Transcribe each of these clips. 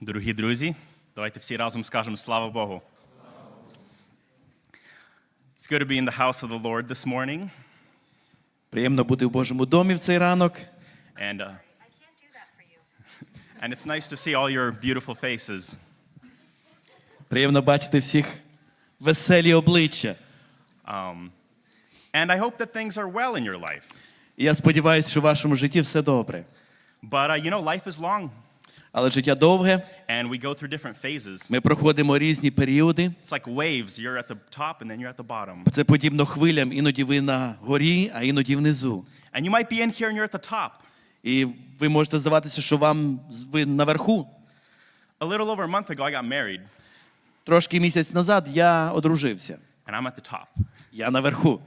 Дорогі друзі, давайте всі разом скажемо слава Богу. It's good to be in the house of the Lord this morning. Приємно бути в Божому домі в цей ранок. And, uh, I can't do that for you. and it's nice to see all your beautiful faces. Приємно бачити всіх веселі обличчя. Um, and I hope that things are well in your life. І я сподіваюся, що в вашому житті все добре. But uh, you know, life is long, Але життя довге, and we go through different phases. ми проходимо різні періоди. It's like waves. You're at the top, and then you're at the bottom. Це подібно хвилям. Іноді ви на горі, а іноді внизу. And you might be in here, and you're at the top. І ви можете здаватися, що вам ви наверху. A little over a month ago, I got married, Трошки місяць назад я одружився. and I'm at the top. Я наверху.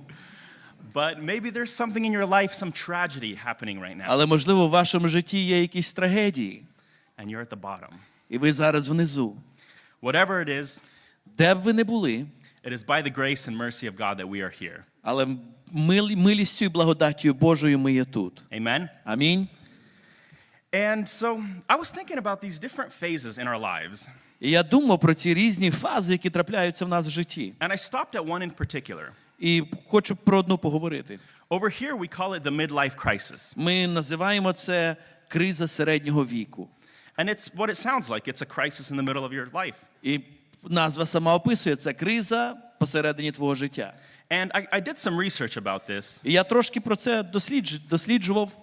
But maybe there's something in your life, some tragedy happening right now, Але можливо, в вашому житті є якісь трагедії, and you're at the bottom. і ви зараз внизу. Whatever it is, Де б ви не були, it is by the grace and mercy of God that we are here. але милістю і благодаттю Божою ми є тут. Amen? Амінь. And so I was thinking about these different phases in our lives, І я думав про ці різні фази, які трапляються в нас в житті. and I stopped at one in particular. І хочу про одну поговорити. Over here, we call it the midlife crisis. Ми називаємо це криза середнього віку. And it's what it sounds like it's a crisis in the middle of your life. І назва сама описує це криза посередині твого життя. And I, I did some research about this, І я трошки про це дослідж, досліджував.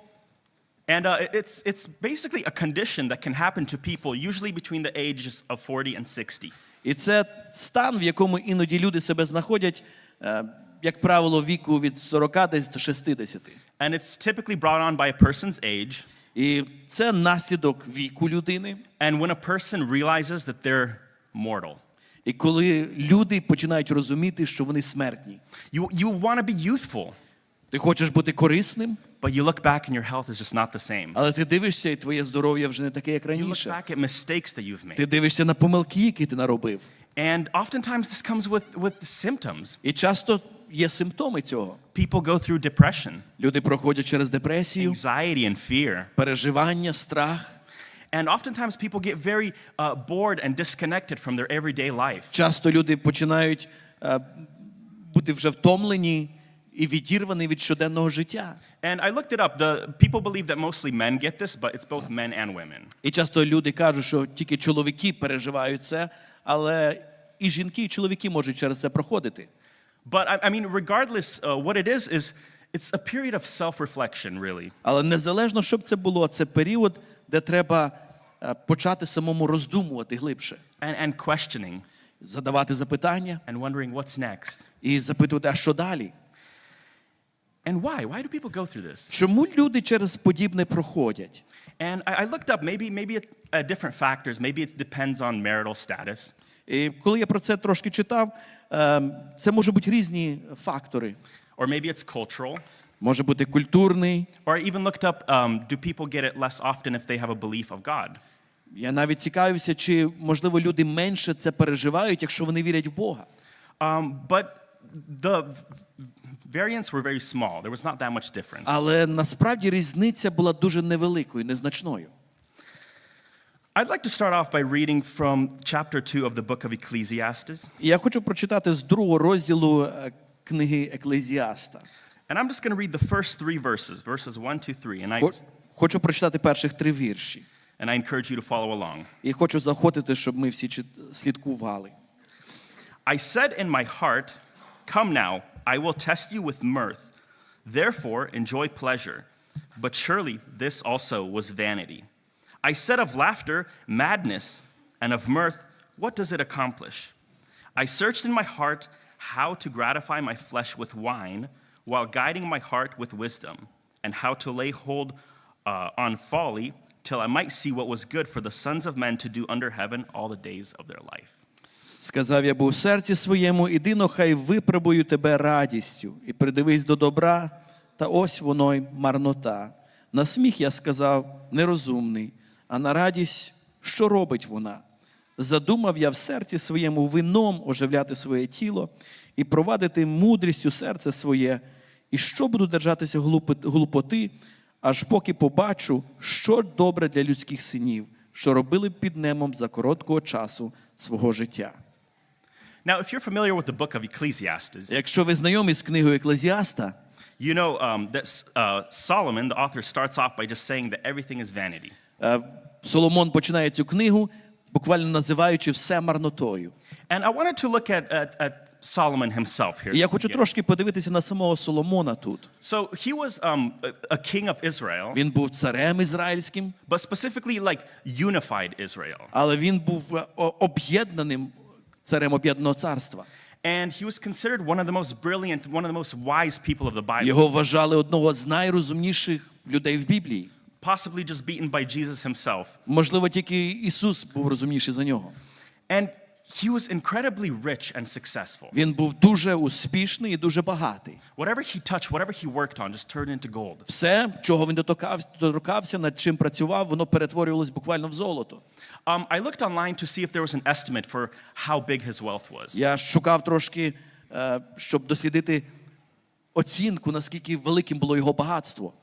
and uh, it's, it's basically a condition that can happen to people usually between the ages of 40 and 60. І це стан, в якому іноді люди себе знаходять, е, як правило, віку від 40 десь до 60. And it's typically brought on by a person's age. І це наслідок віку людини. And when a person realizes that they're mortal, І коли люди починають розуміти, що вони смертні. you, you want to be youthful, Ти хочеш бути корисним, but you look back and your health is just not the same. але ти дивишся, і твоє здоров'я вже не таке, як You look back at mistakes that you've Ти дивишся на помилки, які ти наробив. And oftentimes this comes with, with symptoms. І часто є симптоми цього. People go through depression, Люди проходять через депресію, anxiety, and fear. переживання, страх. And oftentimes people get very uh, bored and disconnected from their everyday life. Часто люди починають е, бути вже втомлені і відірвані від щоденного життя. And I looked it up. The people believe that mostly men get this, but it's both men and women. І часто люди кажуть, що тільки чоловіки переживають це, але і жінки, і чоловіки можуть через це проходити. But I, I mean, regardless, uh, what it is is it's a period of self-reflection, really. Але незалежно, що б це було, це період, де треба е, почати самому роздумувати глибше, And, and questioning задавати запитання and wondering what's next. і запитувати, а що далі? And why? Why do people go through this? Чому люди через подібне проходять? And I, I looked up maybe maybe it, uh, different factors. Maybe it depends on marital status, І коли я про це трошки читав, е, це можуть бути різні фактори. or maybe it's cultural, Може бути культурний. or I even looked up um, do people get it less often if they have a belief of God? Я навіть цікавився, чи можливо люди менше це переживають, якщо вони вірять в Бога. Um, but the variants were very small. There was not that much difference. Але насправді різниця була дуже невеликою, незначною. I'd like to start off by reading from chapter 2 of the book of Ecclesiastes. І я хочу прочитати з другого розділу е, книги Еклезіаста. And I'm just going to read the first three verses, verses 1 to 3. And I, Хо- Хочу прочитати перших три вірші. and I encourage you to follow along. І хочу заохотити, щоб ми всі чит- слідкували. I said in my heart, Come now, I will test you with mirth. Therefore, enjoy pleasure. But surely this also was vanity. I said of laughter, madness, and of mirth, what does it accomplish? I searched in my heart how to gratify my flesh with wine, while guiding my heart with wisdom, and how to lay hold uh, on folly, till I might see what was good for the sons of men to do under heaven all the days of their life. Сказав я був в серці своєму, іди, но хай випробую тебе радістю, і придивись до добра, та ось воно й марнота. На сміх я сказав нерозумний, А на радість, що робить вона? Задумав я в серці своєму вином оживляти своє тіло і провадити мудрістю серце своє, і що буду держатися глупоти, аж поки побачу, що добре для людських синів, що робили під небом за короткого часу свого життя. Now, if you're familiar with the book of Ecclesiastes, Якщо ви знайомі з книгою Еклезіаста, you know um, that uh, Solomon, the author, starts off by just saying that everything is vanity. Е, Соломон починає цю книгу, буквально називаючи все марнотою. And I wanted to look at, at, at Solomon himself here. Я хочу трошки подивитися на самого Соломона тут. So he was um, a, king of Israel, Він був царем ізраїльським, but specifically like unified Israel. але він був е, об'єднаним царем об'єднаного царства. And he was considered one of the most brilliant, one of the most wise people of the Bible, Його вважали одного з найрозумніших людей в Біблії. Possibly just beaten by Jesus himself. Можливо, тільки Ісус був розумніший за нього. And he was incredibly rich and successful. Він був дуже успішний і дуже багатий. Whatever he touched, whatever he worked on, just turned into gold. Все, чого він доторкався, доторкався, над чим працював, воно перетворювалось буквально в золото. Um, I looked online to see if there was an estimate for how big his wealth was. Я шукав трошки, е, щоб дослідити оцінку, наскільки великим було його багатство.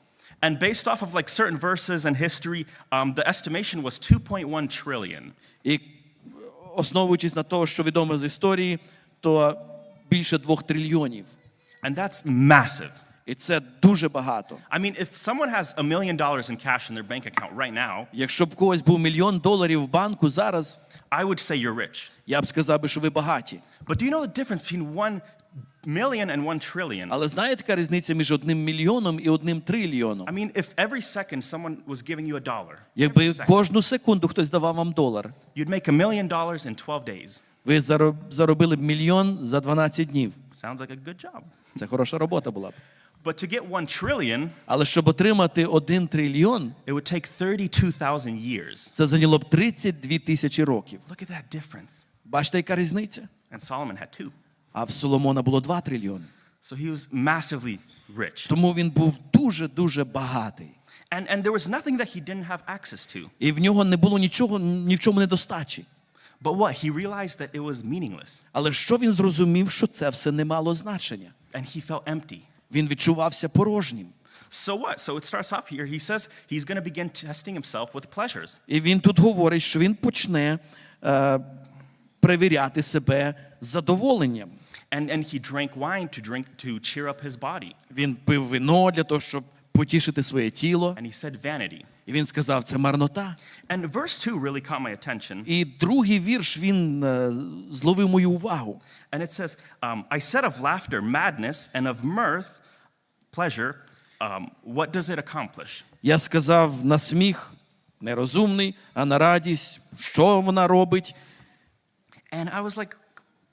And based off of like certain verses and history, um, the estimation was 2.1 trillion. І е, основуючись на те, що відомо з історії, то більше двох трильйонів. And that's massive. І це дуже багато. I mean, if someone has a million dollars in cash in their bank account right now, Якщо б у когось був мільйон доларів в банку зараз, I would say you're rich. я б сказав би, що ви багаті. But do you know the difference between one million and one trillion? Але знаєте, яка різниця між одним мільйоном і одним трильйоном? I mean, if every second someone was giving you a dollar, every Якби second, кожну секунду хтось давав вам долар, you'd make a million dollars in 12 days. ви зароб- заробили б мільйон за 12 днів. Sounds like a good job. Це хороша робота була б. But to get one trillion, Але щоб отримати один трильйон, it would take 32,000 years. це зайняло б 32 тисячі років. Look at that difference. Бачите, яка різниця? And Solomon had two. А в Соломона було 2 трильйони. So he was massively rich. Тому він був дуже-дуже багатий. And, and there was nothing that he didn't have access to. І в нього не було нічого, ні в чому недостачі. But what? He realized that it was meaningless. Але що він зрозумів, що це все не мало значення? And he felt empty. Він відчувався порожнім. So what? So it starts off here. He says he's going to begin testing himself with pleasures. І він тут говорить, що він почне е, перевіряти себе задоволенням. And, and he drank wine to drink to cheer up his body. Він пив вино для того, щоб потішити своє тіло. And he said vanity. І він сказав, це марнота. And verse 2 really caught my attention. І другий вірш він е, зловив мою увагу. And it says, um, I said of laughter, madness, and of mirth, pleasure, um, what does it accomplish? Я сказав на сміх нерозумний, а на радість, що вона робить. And I was like,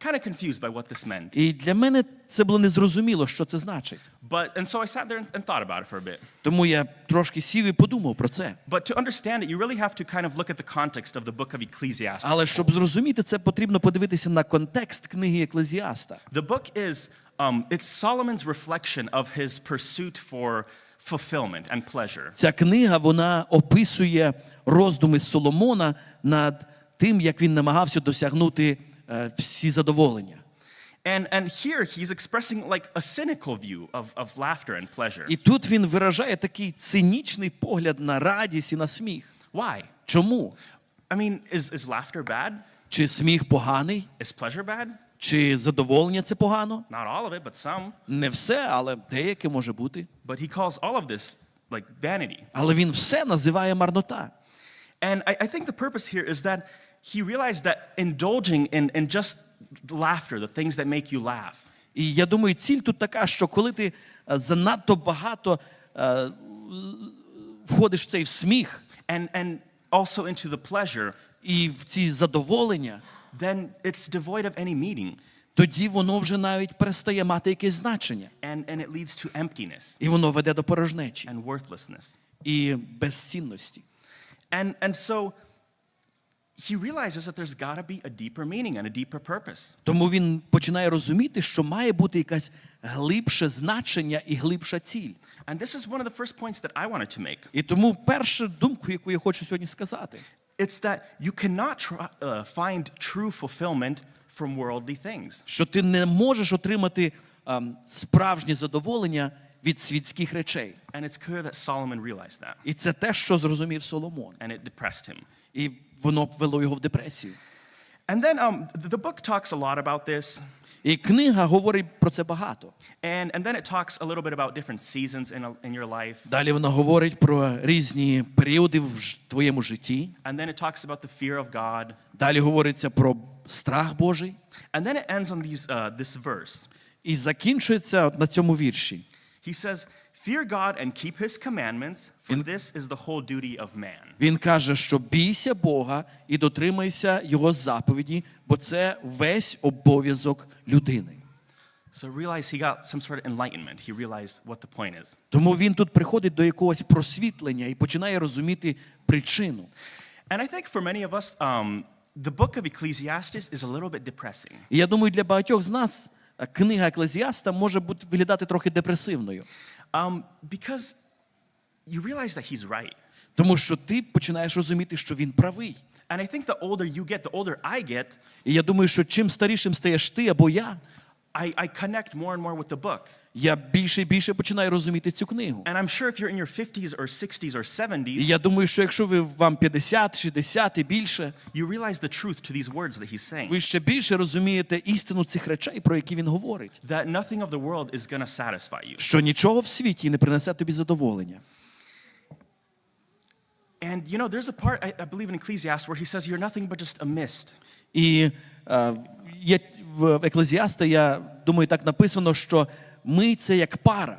kind of confused by what this meant. І для мене це було незрозуміло, що це значить. But, and so I sat there and, and thought about it for a bit. Тому я трошки сів і подумав про це. But to understand it, you really have to kind of look at the context of the book of Ecclesiastes. Але щоб зрозуміти це, потрібно подивитися на контекст книги Еклезіаста. The book is, um, it's Solomon's reflection of his pursuit for fulfillment and pleasure. Ця книга вона описує роздуми Соломона над тим, як він намагався досягнути е, всі задоволення. And, and here he's expressing like a cynical view of, of laughter and pleasure. І тут він виражає такий цинічний погляд на радість і на сміх. Why? Чому? I mean, is, is laughter bad? Чи сміх поганий? Is pleasure bad? Чи задоволення це погано? Not all of it, but some. Не все, але деяке може бути. But he calls all of this like vanity. Але він все називає марнота. And I, I think the purpose here is that he realized that indulging in, in just laughter, the things that make you laugh, І я думаю, ціль тут така, що коли ти е, занадто багато е, входиш в цей в сміх and, and also into the pleasure, і в ці задоволення, then it's devoid of any meaning. тоді воно вже навіть перестає мати якесь значення. And, and it leads to emptiness І воно веде до порожнечі and worthlessness. і безцінності. And, and so he realizes that there's got to be a deeper meaning and a deeper purpose. Тому він починає розуміти, що має бути якесь глибше значення і глибша ціль. And this is one of the first points that I wanted to make. І тому перша думка, яку я хочу сьогодні сказати, It's that you cannot try, uh, find true fulfillment from worldly things. що ти не можеш отримати ем, справжнє задоволення від світських речей. And it's clear that Solomon realized that, І це те, що зрозумів Соломон. and it depressed him. І воно вело його в депресію. And then um, the book talks a lot about this. І книга говорить про це багато. And, and then it talks a little bit about different seasons in, a, in your life. Далі вона говорить про різні періоди в твоєму житті. And then it talks about the fear of God. Далі говориться про страх Божий. And then it ends on these, uh, this verse. І закінчується на цьому вірші. He says, Fear God and keep his commandments, for this is the whole duty of man. Він каже, що бійся Бога і дотримайся Його заповіді, бо це весь обов'язок людини. So realize he got some sort of enlightenment. He realized what the point is. Тому він тут приходить до якогось просвітлення і починає розуміти причину. And I think for many of us, um, the book of Ecclesiastes is a little bit depressing. І я думаю, для багатьох з нас е, книга Еклезіаста може бути виглядати трохи депресивною, Um, because you realize that he's right. тому що ти починаєш розуміти, що він правий. And I think the older you get, the older I get, І я думаю, що чим старішим стаєш ти або я, I, I connect more and more with the book. я більше і більше починаю розуміти цю книгу. And I'm sure if you're in your 50s or 60s or 70s, І я думаю, що якщо ви вам 50, 60 і більше, you realize the truth to these words that he's saying. ви ще більше розумієте істину цих речей, про які він говорить. That nothing of the world is going to satisfy you. Що нічого в світі не принесе тобі задоволення. And you know, there's a part, I, I believe in Ecclesiastes, where he says, You're nothing but just a mist. І е, є, в Еклезіаста, я думаю, так написано, що ми це як пара.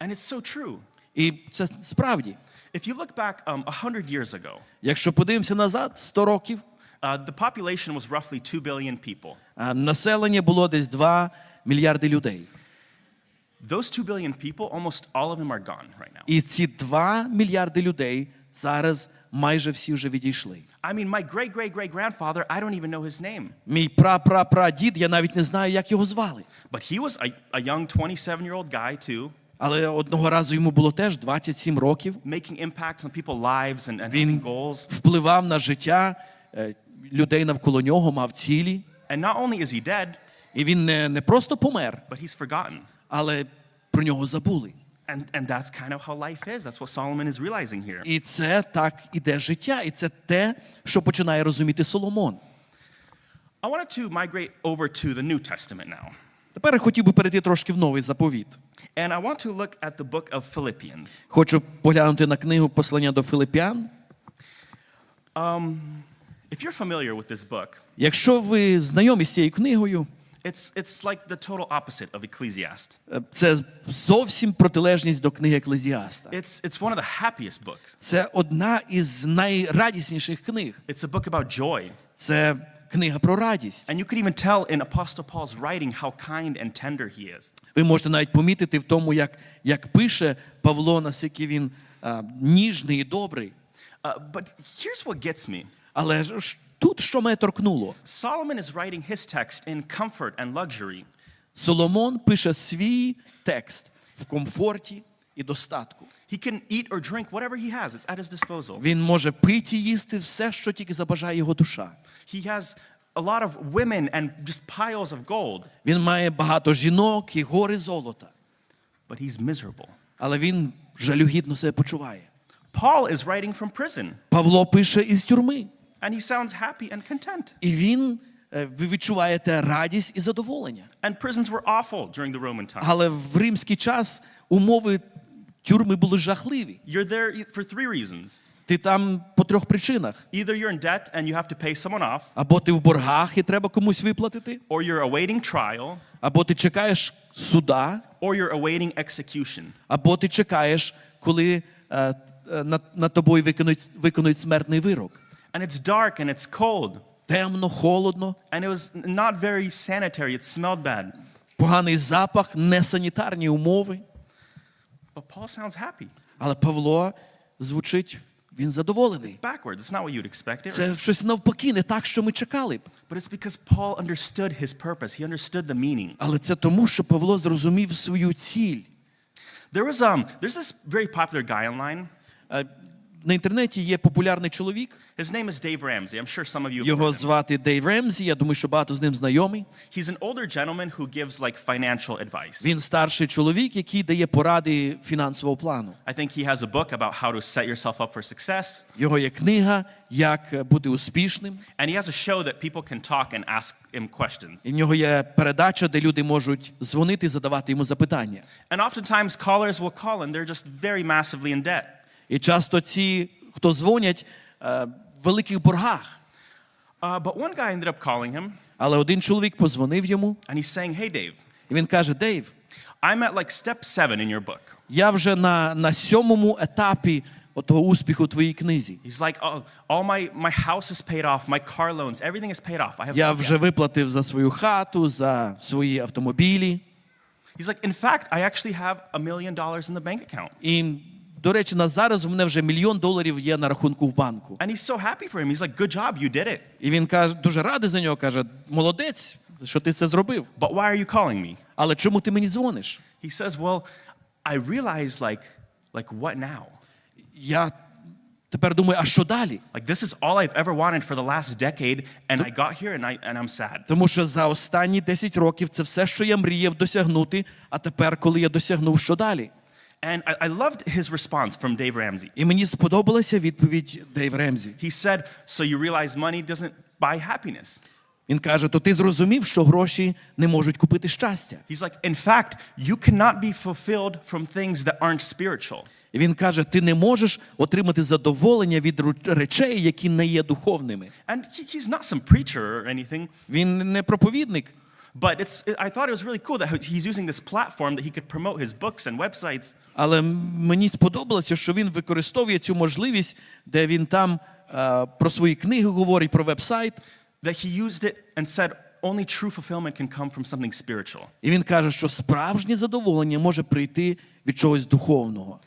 And it's so true. І це справді. If you look back um, 100 years ago, Якщо подивимося назад, 100 років, uh, the population was roughly 2 billion people. а населення було десь 2 мільярди людей. Those 2 billion people, almost all of them are gone right now. І ці 2 мільярди людей зараз майже всі вже відійшли. I mean, my great great great grandfather, I don't even know his name. Мій пра-пра-прадід, я навіть не знаю, як його звали. But he was a, a young 27 year old guy, too, Але одного разу йому було теж 27 років. making impacts on people's lives and, and Він goals. впливав на життя е, людей навколо нього, мав цілі. And not only is he dead, І він не, не просто помер, but he's forgotten. але про нього забули. And, and that's kind of how life is. That's what Solomon is realizing here. І це так іде життя, і це те, що починає розуміти Соломон. I wanted to migrate over to the New Testament now. Тепер я хотів би перейти трошки в новий заповіт. And I want to look at the book of Philippians. Хочу поглянути на книгу Послання до Филип'ян. If you're familiar with this book, Якщо ви знайомі з цією книгою, it's, it's like the total opposite of Ecclesiastes. е, це зовсім протилежність до книги Еклезіаста. It's, it's one of the happiest books. Це одна із найрадісніших книг. It's a book about joy. Це книга про радість. And you could even tell in Apostle Paul's writing how kind and tender he is. Ви можете навіть помітити в тому, як, як пише Павло, наскільки він а, ніжний і добрий. Uh, but here's what gets me Але ж тут що мене торкнуло? Solomon is writing his text in comfort and luxury. Соломон пише свій текст в комфорті і достатку. He can eat or drink whatever he has, it's at his disposal. Він може пити і їсти все, що тільки забажає його душа. He has a lot of women and just piles of gold, Він має багато жінок і гори золота, but he's miserable. але він жалюгідно себе почуває. Paul is writing from prison, Павло пише із тюрми, and he sounds happy and content. і він е, ви відчуваєте радість і задоволення. And prisons were awful during the Roman time. Але в римський час умови тюрми були жахливі. You're there e- for three reasons. Ти там по трьох причинах: Either you're in debt and you have to pay someone off, або ти в боргах і треба комусь виплатити, or you're awaiting trial, або ти чекаєш суда, or you're awaiting execution. або ти чекаєш, коли е, е, над, над тобою виконують, виконують смертний вирок. And it's dark and it's cold, Темно, холодно, and it was not very sanitary. It smelled bad. поганий запах, несанітарні умови. But Paul sounds happy. Але Павло звучить, він задоволений. Backwards. It's not what you'd expect. It, Це щось навпаки, не так, що ми чекали б. But it's because Paul understood his purpose. He understood the meaning. Але це тому, що Павло зрозумів свою ціль. There was um, there's this very popular guy online. Е, на інтернеті є популярний чоловік. His name is Dave Ramsey. I'm sure some of you Його звати Дейв Ремзі. Я думаю, що багато з ним знайомий. He's an older gentleman who gives like financial advice. Він старший чоловік, який дає поради фінансового плану. I think he has a book about how to set yourself up for success. Його є книга Як бути успішним. And he has a show that people can talk and ask him questions. І в нього є передача, де люди можуть дзвонити і задавати йому запитання. And oftentimes callers will call and they're just very massively in debt. І часто ці, хто дзвонять, е, в великих боргах. Uh, but one guy ended up calling him Але один чоловік позвонив йому, and he's saying, Hey, Dave, і він каже: Дейв, I'm at like step seven in your book. я вже на, на сьомому етапі отого успіху твоїй книзі. He's like, oh, all my, my house is paid off, my car loans, everything is paid off. I have Я вже виплатив за свою хату, за свої автомобілі. He's like, in fact, I actually have a million dollars in the bank account. І, до речі, на зараз в мене вже мільйон доларів є на рахунку в банку. And he's so happy for him. He's like, good job, you did it. І він каже, дуже радий за нього, каже: молодець, що ти це зробив. But why are you calling me? Але чому ти мені дзвониш? He says, well, I realized like, like what now? Я тепер думаю, а що далі? Like this is all I've ever wanted for the last decade, and I got here and I and I'm sad. Тому що за останні 10 років це все, що я мріяв досягнути. А тепер, коли я досягнув, що далі? And I, I loved his response from Dave Ramsey. І мені сподобалася відповідь Дейв Ремзі. He said, So you realize money doesn't buy happiness. Він каже: то ти зрозумів, що гроші не можуть купити щастя. He's like, In fact, you cannot be fulfilled from things that aren't spiritual. І він каже: ти не можеш отримати задоволення від ру- речей, які не є духовними. And he, he's not some preacher or anything, Він не проповідник. But it's, I thought it was really cool that he's using this platform that he could promote his books and websites. Але мені сподобалося, що він використовує цю можливість, де він там е, про свої книги говорить, про веб-сайт. That he used it and said, only true fulfillment can come from something spiritual. І він каже, що справжнє задоволення може прийти від чогось духовного.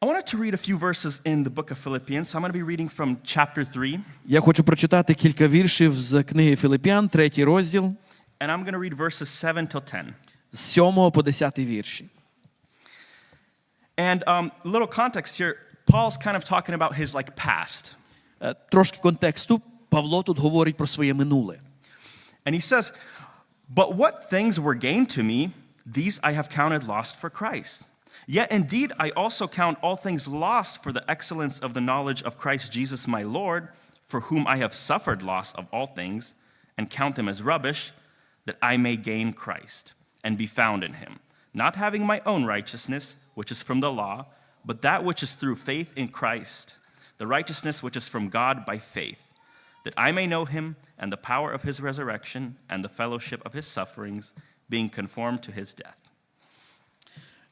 I wanted to read a few verses in the book of Philippians. So I'm going to be reading from chapter 3, Я хочу прочитати кілька віршів з книги Филип'ян, третій розділ, and I'm going to read verses 7 till 10. з 7 по 10 вірші. And um, a little context here Paul's kind of talking about his like past. Е, Трошки контексту. Павло тут говорить про своє минуле. And he says, But what things were gained to me, these I have counted lost for Christ. Yet indeed I also count all things lost for the excellence of the knowledge of Christ Jesus my Lord, for whom I have suffered loss of all things, and count them as rubbish, that I may gain Christ and be found in him, not having my own righteousness, which is from the law, but that which is through faith in Christ, the righteousness which is from God by faith that I may know him and the power of his resurrection and the fellowship of his sufferings, being conformed to his death.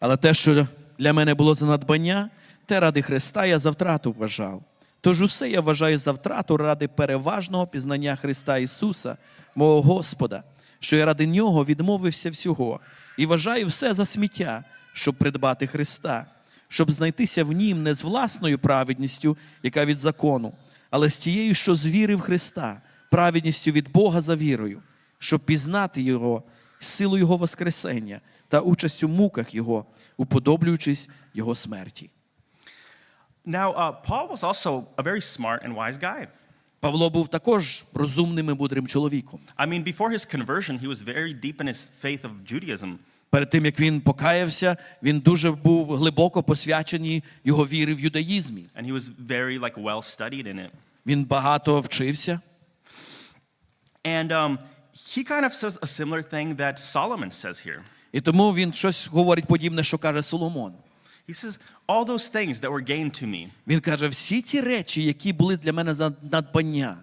Але те, що для мене було за надбання, те ради Христа я за втрату вважав. Тож усе я вважаю за втрату ради переважного пізнання Христа Ісуса, мого Господа, що я ради Нього відмовився всього, і вважаю все за сміття, щоб придбати Христа, щоб знайтися в Нім не з власною праведністю, яка від закону, але з тією, що з віри в Христа, праведністю від Бога за вірою, щоб пізнати Його, силу Його Воскресення та участь у муках Його, уподоблюючись Його смерті. Now, uh, Paul was also a very smart and wise guy. Павло був також розумним і мудрим чоловіком. I mean, before his conversion, he was very deep in his faith of Judaism. Перед тим як він покаявся, він дуже був глибоко посвячений його віри в юдаїзмі. And he was very like well studied in it. Він багато вчився. And um, he kind of says a similar thing that Solomon says here. І тому він щось говорить подібне, що каже Соломон. He says, All those things that were gained to me, Він каже: всі ці речі, які були для мене за надбання,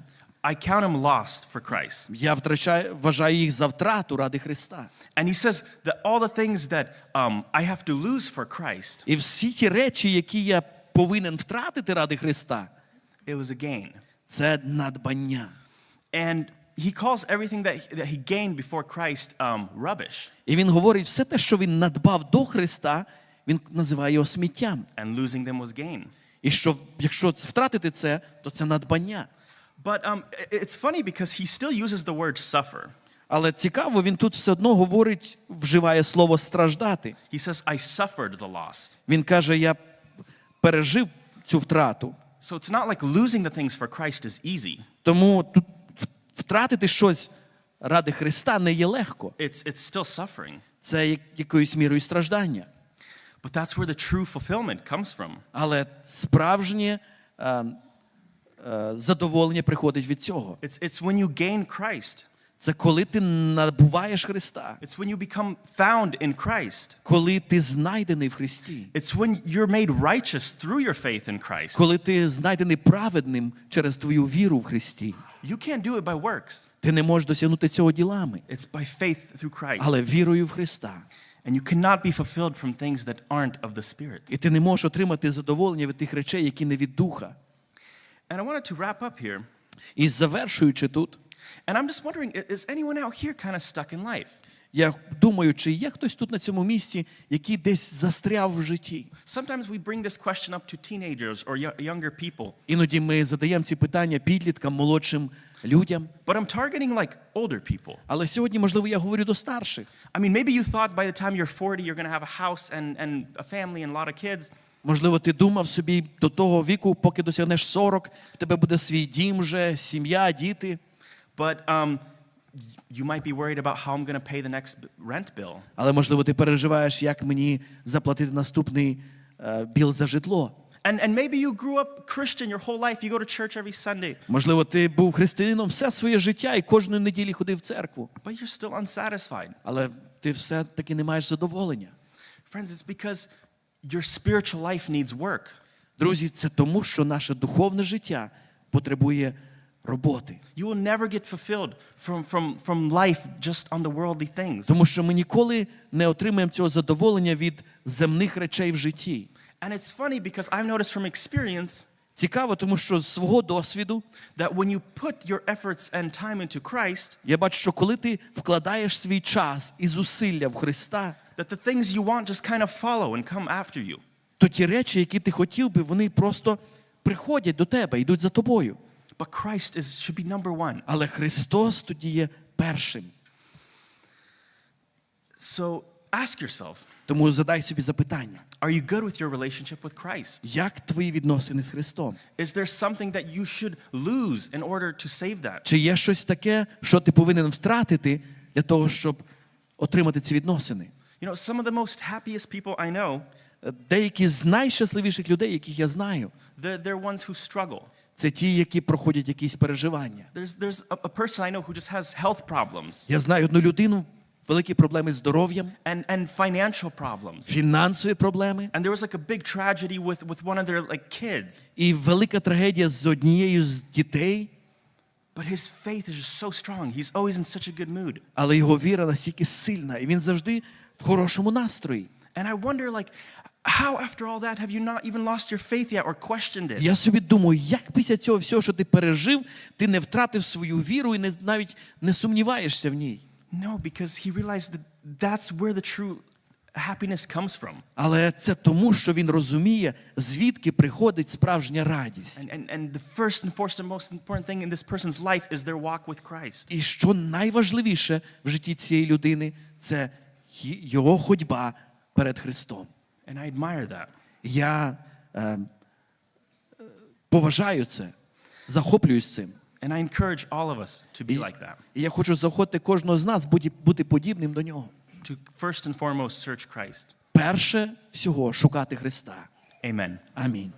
I count them lost for Christ. я втрачаю, вважаю їх за втрату ради Христа. And he says that all the things that um, I have to lose for Christ, І всі ті речі, які я повинен втратити ради Христа, it was a gain. це надбання. And he calls everything that, that he gained before Christ um, rubbish І він говорить, все те, що він надбав до Христа, він називає його сміттям. and losing them was gain. І що якщо втратити це, то це надбання. But um, it's funny because he still uses the word suffer. Але цікаво, він тут все одно говорить, вживає слово страждати. He says, I suffered the loss. Він каже: Я пережив цю втрату. So it's not like losing the things for Christ is easy. Тому тут втратити щось ради Христа не є легко. It's, it's still suffering. Це як- якоюсь мірою страждання. But that's where the true fulfillment comes from. Але справжнє е, е, задоволення приходить від цього. It's, it's when you gain Christ. Це коли ти набуваєш Христа, It's when you become found in Christ. коли ти знайдений в Христі, It's when you're made righteous through your faith in Christ. коли ти знайдений праведним через твою віру в Христі. You can't do it by works. Ти не можеш досягнути цього ділами, It's by faith through Christ. але вірою в Христа. And you cannot be fulfilled from things that aren't of the Spirit. І ти не можеш отримати задоволення від тих речей, які не від духа. And I wanted to wrap up here. І завершуючи тут, And I'm just wondering i- is anyone out here kind of stuck in life? Я думаю, чи є хтось тут на цьому місці, який десь застряв в житті. Sometimes we bring this question up to teenagers or younger people. Іноді ми задаємо ці питання підліткам, молодшим людям. But I'm targeting like older people. Але сьогодні, можливо, я говорю до старших. I mean, maybe you thought by the time you're 40, you're going to have a house and, and a family and a lot of kids. Можливо, ти думав собі до того віку, поки досягнеш 40, в тебе буде свій дім вже, сім'я, діти. But um, you might be worried about how I'm going to pay the next rent bill. Але, можливо, ти переживаєш, як мені заплатити наступний е, біл за житло. And, and maybe you grew up Christian your whole life. You go to church every Sunday, Можливо, ти був християнином все своє життя і кожної неділі ходив в церкву. but you're still unsatisfied. Але ти все-таки не маєш задоволення. Friends, it's because your spiritual life needs work. Друзі, це тому, що наше духовне життя потребує роботи. You will never get fulfilled from, from, from life just on the worldly things. Тому що ми ніколи не отримаємо цього задоволення від земних речей в житті. And it's funny because I've noticed from experience Цікаво, тому що з свого досвіду that when you put your efforts and time into Christ, я бачу, що коли ти вкладаєш свій час і зусилля в Христа, that the things you want just kind of follow and come after you. то ті речі, які ти хотів би, вони просто приходять до тебе, йдуть за тобою. But Christ is, should be number one. Але Христос тоді є першим. So ask yourself Тому задай собі запитання: are you good with your relationship with Christ? як твої відносини з Христом? Is there something that you should lose in order to save that? Чи є щось таке, що ти повинен втратити для того, щоб отримати ці відносини? You know, some of the most happiest people I know, Деякі з найщасливіших людей, яких я знаю, they're, they're ones who struggle. Це ті, які проходять якісь переживання. There's, there's a, a person I know who just has health problems Я знаю одну людину, великі проблеми з здоров'ям, and, and financial problems. фінансові проблеми And there was like a big tragedy with, with one of their like kids. і велика трагедія з однією з дітей, But his faith is just so strong. He's always in such a good mood. але його віра настільки сильна, і він завжди в хорошому настрої. And I wonder, like, how after all that have you not even lost your faith yet or questioned it? Я собі думаю, як після цього всього, що ти пережив, ти не втратив свою віру і не, навіть не сумніваєшся в ній. No, because he realized that that's where the true happiness comes from. Але це тому, що він розуміє, звідки приходить справжня радість. And, and, and the first and foremost and most important thing in this person's life is their walk with Christ. І що найважливіше в житті цієї людини це його ходьба перед Христом. And I admire that. Я е, поважаю це, захоплююсь цим. And I encourage all of us to be І, like that. і я хочу заохотити кожного з нас бути, бути подібним до нього. To first and foremost search Christ. Перше всього шукати Христа. Amen. Амінь.